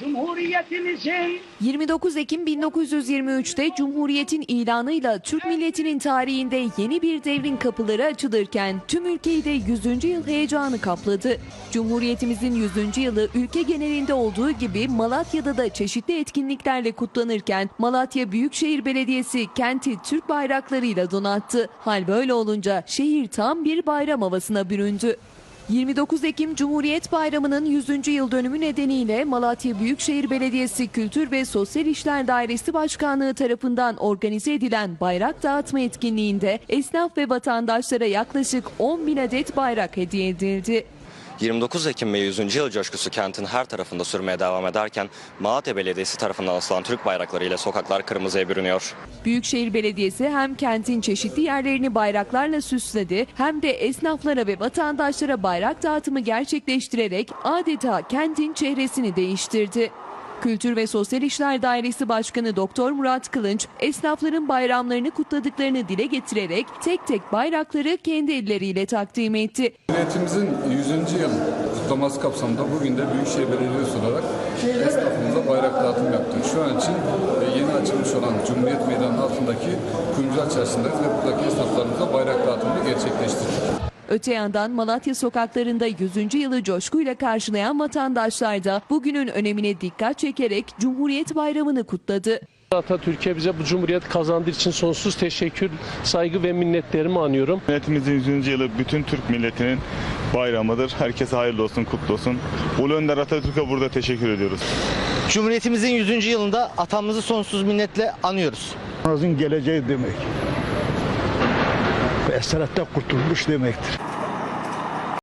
Cumhuriyetimizin 29 Ekim 1923'te Cumhuriyet'in ilanıyla Türk milletinin tarihinde yeni bir devrin kapıları açılırken tüm ülkeyi de 100. yıl heyecanı kapladı. Cumhuriyetimizin 100. yılı ülke genelinde olduğu gibi Malatya'da da çeşitli etkinliklerle kutlanırken Malatya Büyükşehir Belediyesi kenti Türk bayraklarıyla donattı. Hal böyle olunca şehir tam bir bayram havasına büründü. 29 Ekim Cumhuriyet Bayramı'nın 100. yıl dönümü nedeniyle Malatya Büyükşehir Belediyesi Kültür ve Sosyal İşler Dairesi Başkanlığı tarafından organize edilen bayrak dağıtma etkinliğinde esnaf ve vatandaşlara yaklaşık 10 bin adet bayrak hediye edildi. 29 Ekim ve 100. yıl coşkusu kentin her tarafında sürmeye devam ederken Malatya Belediyesi tarafından asılan Türk bayrakları ile sokaklar kırmızıya bürünüyor. Büyükşehir Belediyesi hem kentin çeşitli yerlerini bayraklarla süsledi hem de esnaflara ve vatandaşlara bayrak dağıtımı gerçekleştirerek adeta kentin çehresini değiştirdi. Kültür ve Sosyal İşler Dairesi Başkanı Doktor Murat Kılınç, esnafların bayramlarını kutladıklarını dile getirerek tek tek bayrakları kendi elleriyle takdim etti. Cumhuriyetimizin 100. yıl kutlaması kapsamında bugün de Büyükşehir Belediyesi olarak esnafımıza bayrak dağıtım yaptık. Şu an için e, yeni açılmış olan Cumhuriyet Meydanı'nın altındaki Kuyumcular Çarşı'ndayız ve buradaki esnaflarımıza bayrak dağıtımını gerçekleştirdik. Öte yandan Malatya sokaklarında 100. yılı coşkuyla karşılayan vatandaşlar da bugünün önemine dikkat çekerek Cumhuriyet Bayramı'nı kutladı. Atatürk'e bize bu cumhuriyet kazandığı için sonsuz teşekkür, saygı ve minnetlerimi anıyorum. Milletimizin 100. yılı bütün Türk milletinin bayramıdır. Herkese hayırlı olsun, kutlu olsun. Ulu Önder Atatürk'e burada teşekkür ediyoruz. Cumhuriyetimizin 100. yılında atamızı sonsuz minnetle anıyoruz. Azın geleceği demek. Ve esarette kurtulmuş demektir.